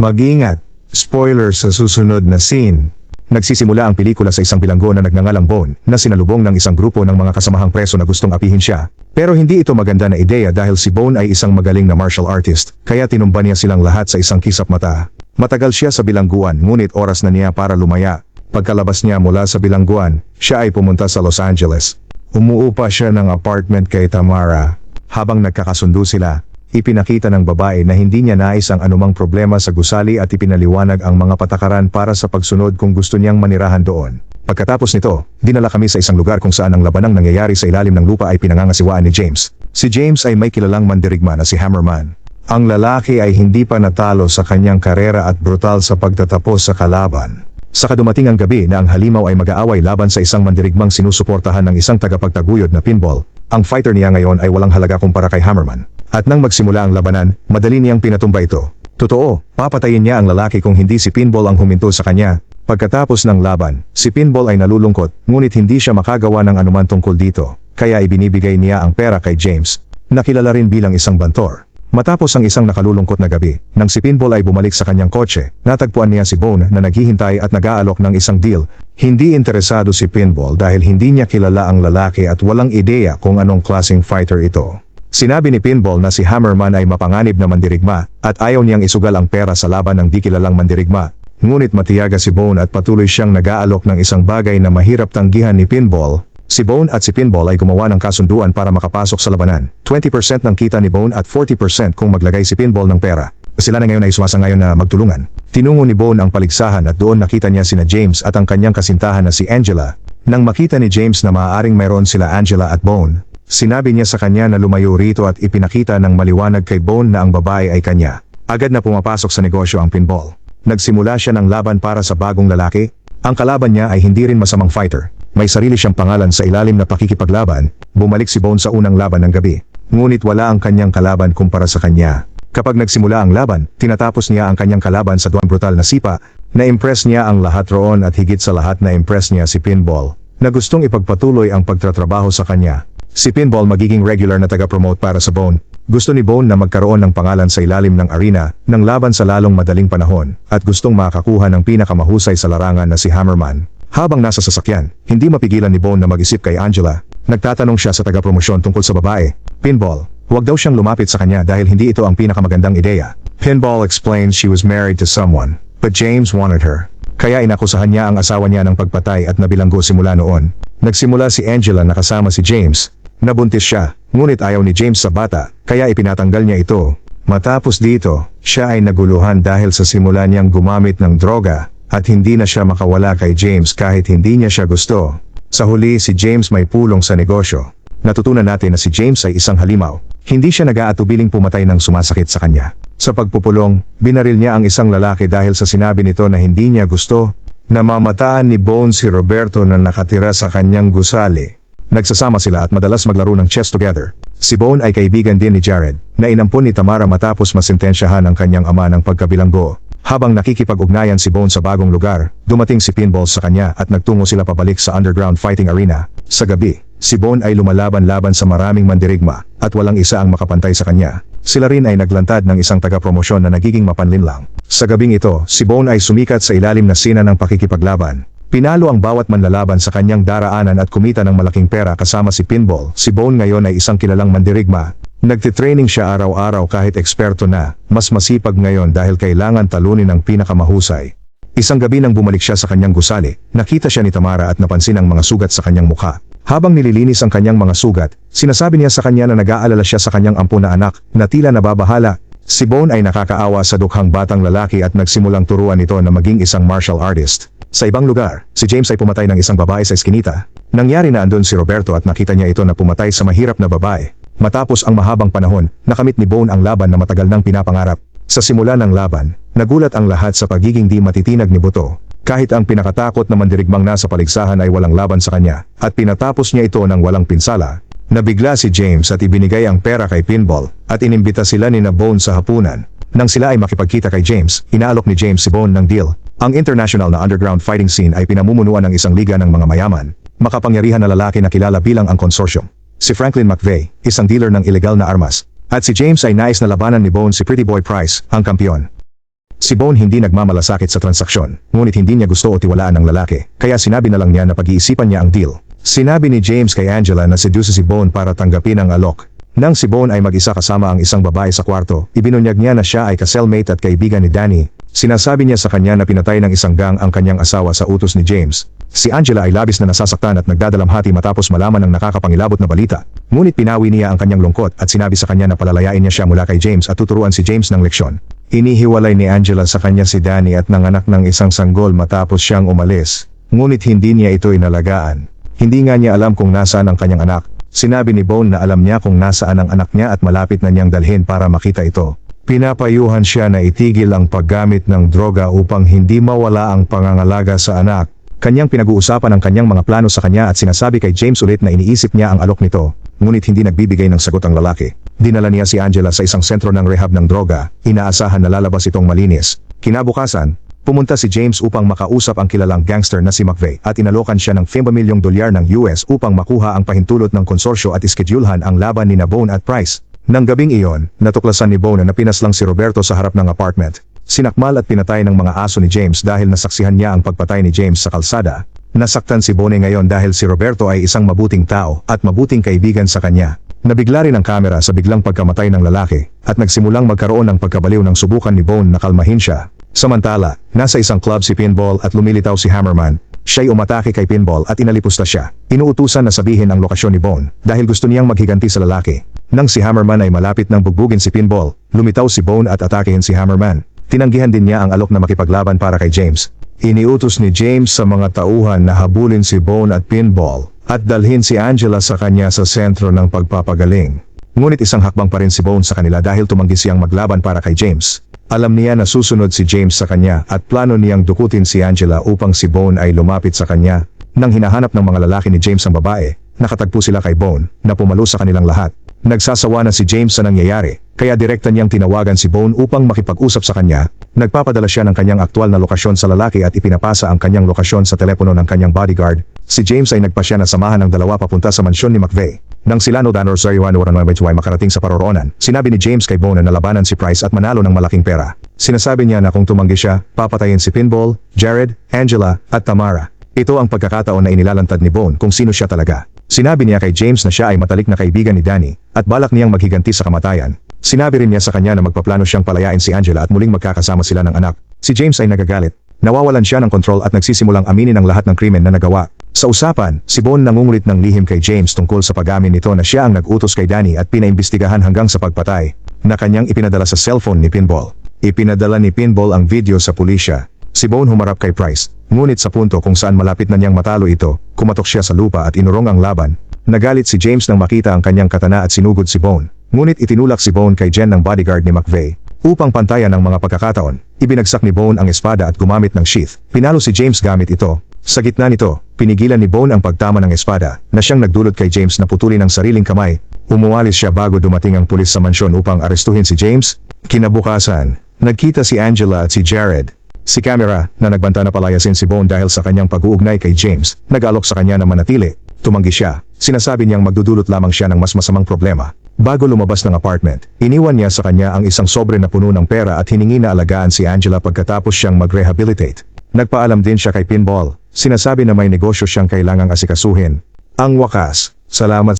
Mag-ingat. Spoiler sa susunod na scene. Nagsisimula ang pelikula sa isang bilanggo na nagngangalang Bone na sinalubong ng isang grupo ng mga kasamahang preso na gustong apihin siya. Pero hindi ito maganda na ideya dahil si Bone ay isang magaling na martial artist, kaya tinumba niya silang lahat sa isang kisap mata. Matagal siya sa bilangguan ngunit oras na niya para lumaya. Pagkalabas niya mula sa bilangguan, siya ay pumunta sa Los Angeles. Umuupa siya ng apartment kay Tamara. Habang nagkakasundo sila, ipinakita ng babae na hindi niya nais ang anumang problema sa gusali at ipinaliwanag ang mga patakaran para sa pagsunod kung gusto niyang manirahan doon. Pagkatapos nito, dinala kami sa isang lugar kung saan ang labanang nangyayari sa ilalim ng lupa ay pinangangasiwaan ni James. Si James ay may kilalang mandirigma na si Hammerman. Ang lalaki ay hindi pa natalo sa kanyang karera at brutal sa pagtatapos sa kalaban. Saka dumating ang gabi na ang halimaw ay mag-aaway laban sa isang mandirigmang sinusuportahan ng isang tagapagtaguyod na pinball. Ang fighter niya ngayon ay walang halaga kumpara kay Hammerman. At nang magsimula ang labanan, madali niyang pinatumba ito. Totoo, papatayin niya ang lalaki kung hindi si Pinball ang huminto sa kanya. Pagkatapos ng laban, si Pinball ay nalulungkot, ngunit hindi siya makagawa ng anuman tungkol dito. Kaya ibinibigay niya ang pera kay James, na kilala rin bilang isang bantor. Matapos ang isang nakalulungkot na gabi, nang si Pinball ay bumalik sa kanyang kotse, natagpuan niya si Bone na naghihintay at nag-aalok ng isang deal. Hindi interesado si Pinball dahil hindi niya kilala ang lalaki at walang ideya kung anong klaseng fighter ito. Sinabi ni Pinball na si Hammerman ay mapanganib na mandirigma at ayaw niyang isugal ang pera sa laban ng di kilalang mandirigma. Ngunit matiyaga si Bone at patuloy siyang nag-aalok ng isang bagay na mahirap tanggihan ni Pinball, Si Bone at si Pinball ay gumawa ng kasunduan para makapasok sa labanan. 20% ng kita ni Bone at 40% kung maglagay si Pinball ng pera. Sila na ngayon ay sumasangayon na magtulungan. Tinungo ni Bone ang paligsahan at doon nakita niya sina James at ang kanyang kasintahan na si Angela. Nang makita ni James na maaaring mayroon sila Angela at Bone, sinabi niya sa kanya na lumayo rito at ipinakita ng maliwanag kay Bone na ang babae ay kanya. Agad na pumapasok sa negosyo ang Pinball. Nagsimula siya ng laban para sa bagong lalaki. Ang kalaban niya ay hindi rin masamang fighter. May sarili siyang pangalan sa ilalim na pakikipaglaban, bumalik si Bone sa unang laban ng gabi. Ngunit wala ang kanyang kalaban kumpara sa kanya. Kapag nagsimula ang laban, tinatapos niya ang kanyang kalaban sa duwang brutal na sipa, na-impress niya ang lahat roon at higit sa lahat na-impress niya si Pinball, na gustong ipagpatuloy ang pagtatrabaho sa kanya. Si Pinball magiging regular na taga-promote para sa Bone. Gusto ni Bone na magkaroon ng pangalan sa ilalim ng arena ng laban sa lalong madaling panahon at gustong makakuha ng pinakamahusay sa larangan na si Hammerman. Habang nasa sasakyan, hindi mapigilan ni Bone na mag-isip kay Angela. Nagtatanong siya sa taga-promosyon tungkol sa babae. Pinball. Huwag daw siyang lumapit sa kanya dahil hindi ito ang pinakamagandang ideya. Pinball explains she was married to someone, but James wanted her. Kaya inakusahan niya ang asawa niya ng pagpatay at nabilanggo simula noon. Nagsimula si Angela na kasama si James. Nabuntis siya, ngunit ayaw ni James sa bata, kaya ipinatanggal niya ito. Matapos dito, siya ay naguluhan dahil sa simula niyang gumamit ng droga, at hindi na siya makawala kay James kahit hindi niya siya gusto. Sa huli si James may pulong sa negosyo. Natutunan natin na si James ay isang halimaw. Hindi siya nag-aatubiling pumatay ng sumasakit sa kanya. Sa pagpupulong, binaril niya ang isang lalaki dahil sa sinabi nito na hindi niya gusto. Namamataan ni Bones si Roberto na nakatira sa kanyang gusali. Nagsasama sila at madalas maglaro ng chess together. Si Bone ay kaibigan din ni Jared, na inampun ni Tamara matapos masintensyahan ang kanyang ama ng pagkabilanggo. Habang nakikipag-ugnayan si Bone sa bagong lugar, dumating si Pinball sa kanya at nagtungo sila pabalik sa underground fighting arena. Sa gabi, si Bone ay lumalaban-laban sa maraming mandirigma, at walang isa ang makapantay sa kanya. Sila rin ay naglantad ng isang taga-promosyon na nagiging mapanlinlang. Sa gabing ito, si Bone ay sumikat sa ilalim na sina ng pakikipaglaban. Pinalo ang bawat manlalaban sa kanyang daraanan at kumita ng malaking pera kasama si Pinball. Si Bone ngayon ay isang kilalang mandirigma. Nagtitraining siya araw-araw kahit eksperto na, mas masipag ngayon dahil kailangan talunin ang pinakamahusay. Isang gabi nang bumalik siya sa kanyang gusali, nakita siya ni Tamara at napansin ang mga sugat sa kanyang mukha. Habang nililinis ang kanyang mga sugat, sinasabi niya sa kanya na nag-aalala siya sa kanyang ampo na anak, na tila nababahala. Si Bone ay nakakaawa sa dukhang batang lalaki at nagsimulang turuan ito na maging isang martial artist. Sa ibang lugar, si James ay pumatay ng isang babae sa eskinita. Nangyari na andun si Roberto at nakita niya ito na pumatay sa mahirap na babae. Matapos ang mahabang panahon, nakamit ni Bone ang laban na matagal nang pinapangarap. Sa simula ng laban, nagulat ang lahat sa pagiging di matitinag ni Buto. Kahit ang pinakatakot na mandirigmang nasa paligsahan ay walang laban sa kanya, at pinatapos niya ito ng walang pinsala. Nabigla si James at ibinigay ang pera kay Pinball, at inimbita sila ni na Bone sa hapunan. Nang sila ay makipagkita kay James, inaalok ni James si Bone ng deal. Ang international na underground fighting scene ay pinamumunuan ng isang liga ng mga mayaman, makapangyarihan na lalaki na kilala bilang ang consortium. Si Franklin McVeigh, isang dealer ng ilegal na armas, at si James ay nais na labanan ni Bone si Pretty Boy Price, ang kampiyon. Si Bone hindi nagmamalasakit sa transaksyon, ngunit hindi niya gusto o tiwalaan ng lalaki, kaya sinabi na lang niya na pag-iisipan niya ang deal. Sinabi ni James kay Angela na seduce si Bone para tanggapin ang alok. Nang si Bone ay mag-isa kasama ang isang babae sa kwarto, ibinunyag niya na siya ay ka-cellmate at kaibigan ni Danny. Sinasabi niya sa kanya na pinatay ng isang gang ang kanyang asawa sa utos ni James. Si Angela ay labis na nasasaktan at nagdadalamhati matapos malaman ng nakakapangilabot na balita. Ngunit pinawi niya ang kanyang lungkot at sinabi sa kanya na palalayain niya siya mula kay James at tuturuan si James ng leksyon. Inihiwalay ni Angela sa kanya si Danny at nanganak ng isang sanggol matapos siyang umalis. Ngunit hindi niya ito inalagaan. Hindi nga niya alam kung nasaan ang kanyang anak. Sinabi ni Bone na alam niya kung nasaan ang anak niya at malapit na niyang dalhin para makita ito. Pinapayuhan siya na itigil ang paggamit ng droga upang hindi mawala ang pangangalaga sa anak. Kanyang pinag-uusapan ang kanyang mga plano sa kanya at sinasabi kay James ulit na iniisip niya ang alok nito, ngunit hindi nagbibigay ng sagot ang lalaki. Dinala niya si Angela sa isang sentro ng rehab ng droga, inaasahan na lalabas itong malinis. Kinabukasan, pumunta si James upang makausap ang kilalang gangster na si McVeigh at inalokan siya ng 5 milyong dolyar ng US upang makuha ang pahintulot ng konsorsyo at iskedyulhan ang laban ni Nabone at Price. Nang gabing iyon, natuklasan ni Bone na napinaslang si Roberto sa harap ng apartment. Sinakmal at pinatay ng mga aso ni James dahil nasaksihan niya ang pagpatay ni James sa kalsada. Nasaktan si Bone ngayon dahil si Roberto ay isang mabuting tao at mabuting kaibigan sa kanya. Nabigla rin ang kamera sa biglang pagkamatay ng lalaki at nagsimulang magkaroon ng pagkabaliw ng subukan ni Bone na kalmahin siya. Samantala, nasa isang club si Pinball at lumilitaw si Hammerman. Siya'y umatake kay Pinball at inalipusta siya. Inuutusan na sabihin ang lokasyon ni Bone dahil gusto niyang maghiganti sa lalaki. Nang si Hammerman ay malapit ng bugbugin si Pinball, lumitaw si Bone at atakehin si Hammerman. Tinanggihan din niya ang alok na makipaglaban para kay James. Iniutos ni James sa mga tauhan na habulin si Bone at Pinball at dalhin si Angela sa kanya sa sentro ng pagpapagaling. Ngunit isang hakbang pa rin si Bone sa kanila dahil tumanggi siyang maglaban para kay James. Alam niya na susunod si James sa kanya at plano niyang dukutin si Angela upang si Bone ay lumapit sa kanya. Nang hinahanap ng mga lalaki ni James ang babae, nakatagpo sila kay Bone na pumalo sa kanilang lahat. Nagsasawa na si James sa nangyayari, kaya direkta niyang tinawagan si Bone upang makipag-usap sa kanya. Nagpapadala siya ng kanyang aktwal na lokasyon sa lalaki at ipinapasa ang kanyang lokasyon sa telepono ng kanyang bodyguard. Si James ay nagpasya na samahan ng dalawa papunta sa mansyon ni McVeigh. Nang sila no Dan Rosario Ano ay makarating sa paroroonan, sinabi ni James kay Bone na labanan si Price at manalo ng malaking pera. Sinasabi niya na kung tumanggi siya, papatayin si Pinball, Jared, Angela, at Tamara. Ito ang pagkakataon na inilalantad ni Bone kung sino siya talaga. Sinabi niya kay James na siya ay matalik na kaibigan ni Danny at balak niyang maghiganti sa kamatayan. Sinabi rin niya sa kanya na magpaplano siyang palayain si Angela at muling magkakasama sila ng anak. Si James ay nagagalit. Nawawalan siya ng kontrol at nagsisimulang aminin ang lahat ng krimen na nagawa. Sa usapan, si Bone nangungulit ng lihim kay James tungkol sa pag-amin nito na siya ang nag-utos kay Danny at pinaimbestigahan hanggang sa pagpatay na kanyang ipinadala sa cellphone ni Pinball. Ipinadala ni Pinball ang video sa pulisya. Si Bone humarap kay Price, ngunit sa punto kung saan malapit na niyang matalo ito, kumatok siya sa lupa at inurong ang laban. Nagalit si James nang makita ang kanyang katana at sinugod si Bone. Ngunit itinulak si Bone kay Jen ng bodyguard ni McVeigh. Upang pantayan ang mga pagkakataon, ibinagsak ni Bone ang espada at gumamit ng sheath. Pinalo si James gamit ito. Sa gitna nito, pinigilan ni Bone ang pagtama ng espada na siyang nagdulot kay James na putulin ang sariling kamay. Umuwalis siya bago dumating ang pulis sa mansyon upang arestuhin si James. Kinabukasan, nagkita si Angela at si Jared. Si Camera, na nagbanta na palayasin si Bone dahil sa kanyang pag-uugnay kay James, nag-alok sa kanya na manatili. Tumanggi siya. Sinasabi niyang magdudulot lamang siya ng mas masamang problema. Bago lumabas ng apartment, iniwan niya sa kanya ang isang sobre na puno ng pera at hiningi na alagaan si Angela pagkatapos siyang mag-rehabilitate. Nagpaalam din siya kay Pinball. Sinasabi na may negosyo siyang kailangang asikasuhin. Ang wakas, salamat